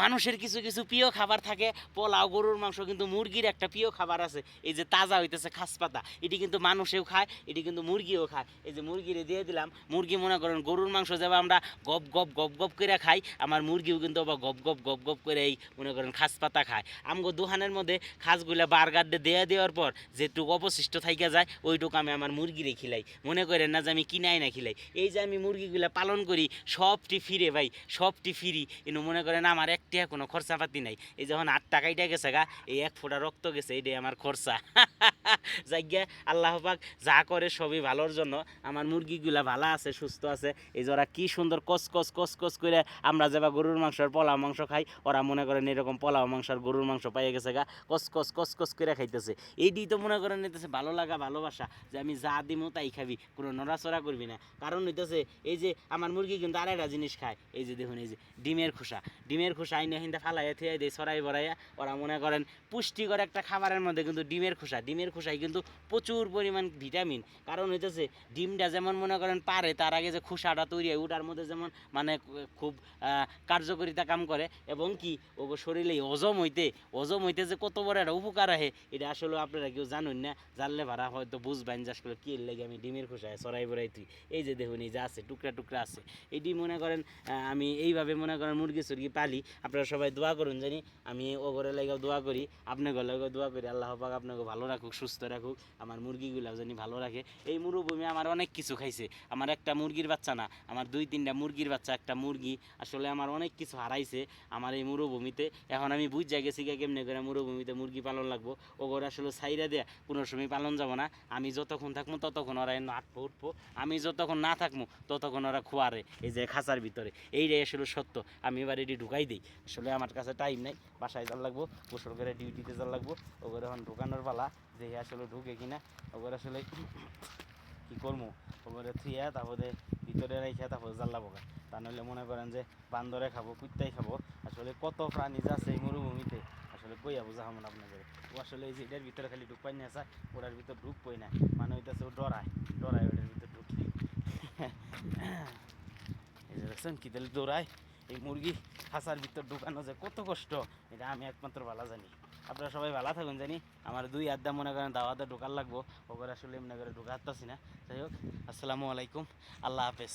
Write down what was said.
মানুষের কিছু কিছু প্রিয় খাবার থাকে। পোলাও, গরুর মাংস কিন্তু মুরগির একটা প্রিয় খাবার আছে। এই যে তাজা হইতেছে খাস পাতা, এটি কিন্তু মানুষেও খায়, এটি কিন্তু মুরগিও খায়। এই যে মুরগিরে দিয়ে দিলাম, মুরগি মনে করেন গরুর মাংস যেভাবে আমরা গপ গপ গপ গপ করে খাই, আমার মুরগিও কিন্তু আবার গপ গপ গপ গপ করে এই মনে করেন খাস পাতা খায়। আমগো দোকানের মধ্যে খাসগুলা বার্গার দিয়ে দেওয়ার পর যেটুকু অবশিষ্ট থাইকা যায়, ওইটুকু আমি আমার মুরগিরে খিলাই। মনে করেন না যে আমি কিনাই না খিলাই। এই যে আমি মুরগিগুলা পালন করি, সবটি ফিরে ভাই, সবটি ফিরি। কিন্তু মনে করেন আমার একটা কোনো খরচাপাতি নাই। এই যখন আট টাকাইটা গেছে গা, এই এক ফোঁটা রক্ত গেছে, এইটাই আমার খরচা। যাইগা আল্লাহ পাক যা করে সবই ভালোর জন্য। আমার মুরগিগুলা ভালো আছে, সুস্থ আছে। এই যে ওরা কি সুন্দর কস কস কস কস করে আমরা যেবা গরুর মাংস আর মাংস খাই, ওরা মনে করেন এরকম পোলাও মাংস আর গরুর মাংস পাইয়ে গেছে গা কস কস কস কস করে খাইতেছে। এইটি তো মনে করেন নিতেছে ভালো লাগা, ভালোবাসা, যে আমি যা দিমো তাই খাবি, কোনো নড়াচড়া করবি না। কারণ হইতেছে, এই যে আমার মুরগি কিন্তু আরেকটা জিনিস খায়, এই যে দেখুন, এই যে ডিমের খোসা। ডিমের খোসা আইনে হিন্দা ফালাইয়া থুয়ে দেয় সরাই বড়াইয়া। ওরা মনে করেন, পুষ্টিকর একটা খাবারের মধ্যে কিন্তু ডিমের খোসা। ডিমের খোসায় কিন্তু প্রচুর পরিমাণ ভিটামিন। কারণ হইতেছে, ডিমটা যেমন মনে করেন পারে, তার আগে যে খোসাটা তৈরি হয়, ওটার মধ্যে যেমন মানে খুব কার্যকরিতা কাম করে। এবং কি ও শরীরে হজম হইতে হজম হইতে যে কত বড় একটা উপকার আহে, এটা আসলে আপনারা কেউ জানুন না। জানলে ভাড়া হয়তো বুঝবেন যে আসলে কি লাগে আমি ডিমের খোসায় সরাই বড়াই তুই এই যে দেখুন, এই যে আছে, টুকরা টুকরা আছে। এটি মনে করেন আমি এইভাবে মনে করেন মুরগি সুরগি পালি আপনারা সবাই দোয়া করুন জানি, আমি ও ঘরে লাগেও দোয়া করি আপনাকে লাগেও দোয়া করি, আল্লাহ পাক আপনাকে ভালো রাখুক, সুস্থ রাখুক, আমার মুরগিগুলো জানি ভালো রাখে। এই মরুভূমি আমার অনেক কিছু খাইছে, আমার একটা মুরগির বাচ্চা না, আমার দুই তিনটা মুরগির বাচ্চা, একটা মুরগি, আসলে আমার অনেক কিছু হারাইছে আমার এই মরুভূমিতে। এখন আমি বুঝা গেছি গা কেমনে করে মরুভূমিতে মুরগি পালন লাগবো। ও ঘরে আসলে সাইরা দেয়া, কোনো সময় পালন যাব না, আমি যতক্ষণ থাকব ততক্ষণ ওরা আটপো উঠবো, আমি যতক্ষণ না থাকব ততক্ষণ ওরা খোয়ারে, এই যে খাঁচার ভিতরে। এইটাই আসলে সত্য, আমি এবার এটি ঢুকাই দিই। আসলে আমার কাছে টাইম নেই, বাসায় যাওয়ার লাগবো, গোসল করে ডিউটিতে যাওয়ার লাগবো ওগুলো এখন ঢুকানোর পালা, যে আসলে ঢুকে কিনা ওগুলো আসলে কি করব ওগুলো থুইয়া তারপরে ভিতরে রেখে তারপরে জ্বালা পোকা তা নাহলে মনে করেন যে বান্দরে খাব কুত্তাই খাব, আসলে কত প্রাণী যে আছে এই মরুভূমিতে, আসলে কইয়া বোঝা হব না আপনাদের। ও আসলে এই যে এটার ভিতরে খালি ঢুকপাই না আসা ওটার ভিতর ঢুকবই না মানে হইতেছে ও ডরায় ডরায় ওটার ভিতর ঢুকলি এই যে দেখছেন দৌড়ায় এই মুরগি। খাঁচার ভিতর ঢুকানো যে কত কষ্ট, এটা আমি একমাত্র ভালো জানি। আপনারা সবাই ভালো থাকুন জানি, আমার দুই আড্ডা মনে করেন দাওয়াতে ঢোকার লাগবো ওগুলো আসলে এমনি করে ঢুকাতে না। যাই হোক, আসসালামু আলাইকুম, আল্লাহ হাফেজ।